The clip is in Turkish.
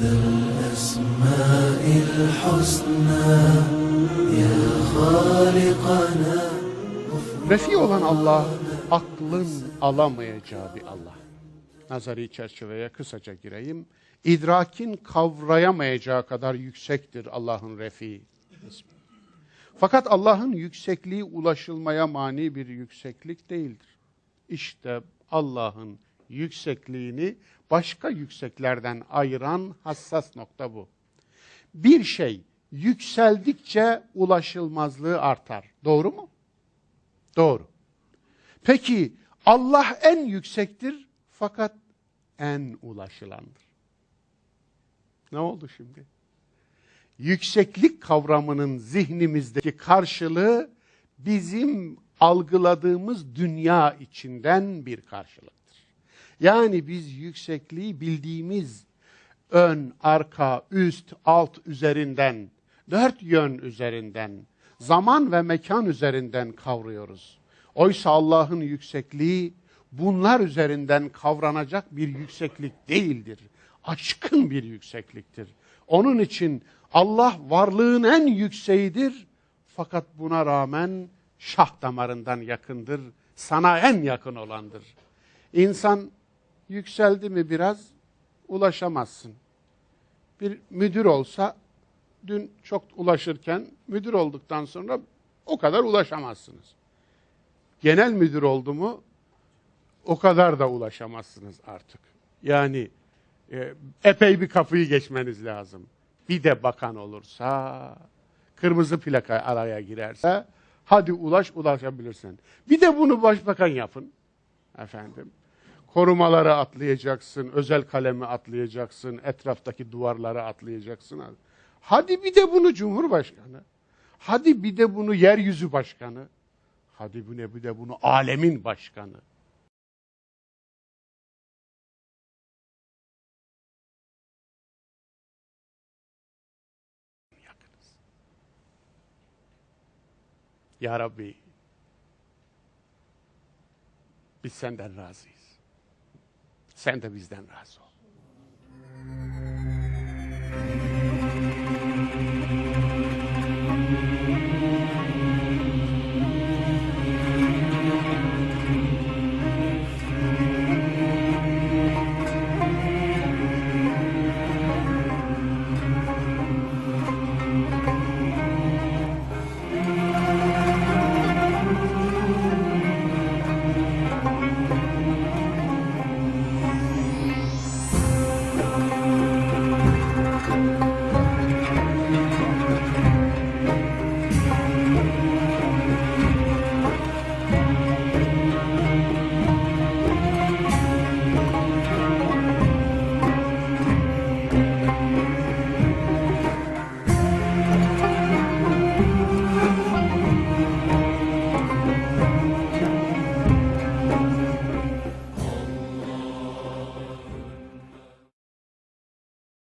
ذا الأسماء الحسنى يا خالقنا Refi olan Allah, aklın alamayacağı bir Allah. Nazari çerçeveye kısaca gireyim. İdrakin kavrayamayacağı kadar yüksektir Allah'ın refi ismi. Fakat Allah'ın yüksekliği ulaşılmaya mani bir yükseklik değildir. İşte Allah'ın yüksekliğini başka yükseklerden ayıran hassas nokta bu. Bir şey yükseldikçe ulaşılmazlığı artar. Doğru mu? Doğru. Peki Allah en yüksektir fakat en ulaşılandır. Ne oldu şimdi? Yükseklik kavramının zihnimizdeki karşılığı bizim algıladığımız dünya içinden bir karşılıktır. Yani biz yüksekliği bildiğimiz ön, arka, üst, alt üzerinden, dört yön üzerinden, zaman ve mekan üzerinden kavruyoruz. Oysa Allah'ın yüksekliği bunlar üzerinden kavranacak bir yükseklik değildir. Aşkın bir yüksekliktir. Onun için Allah varlığın en yükseğidir. Fakat buna rağmen şah damarından yakındır. Sana en yakın olandır. İnsan yükseldi mi biraz ulaşamazsın. Bir müdür olsa dün çok ulaşırken müdür olduktan sonra o kadar ulaşamazsınız. Genel müdür oldu mu o kadar da ulaşamazsınız artık. Yani e, epey bir kapıyı geçmeniz lazım. Bir de bakan olursa, kırmızı plaka araya girerse hadi ulaş ulaşabilirsin. Bir de bunu başbakan yapın efendim. Korumaları atlayacaksın, özel kalemi atlayacaksın, etraftaki duvarları atlayacaksın. Hadi bir de bunu Cumhurbaşkanı. Hadi bir de bunu yeryüzü başkanı. Hadi bir de bunu alemin başkanı. Ya Rabbi biz senden razıyız. Sen de bizden razı ol.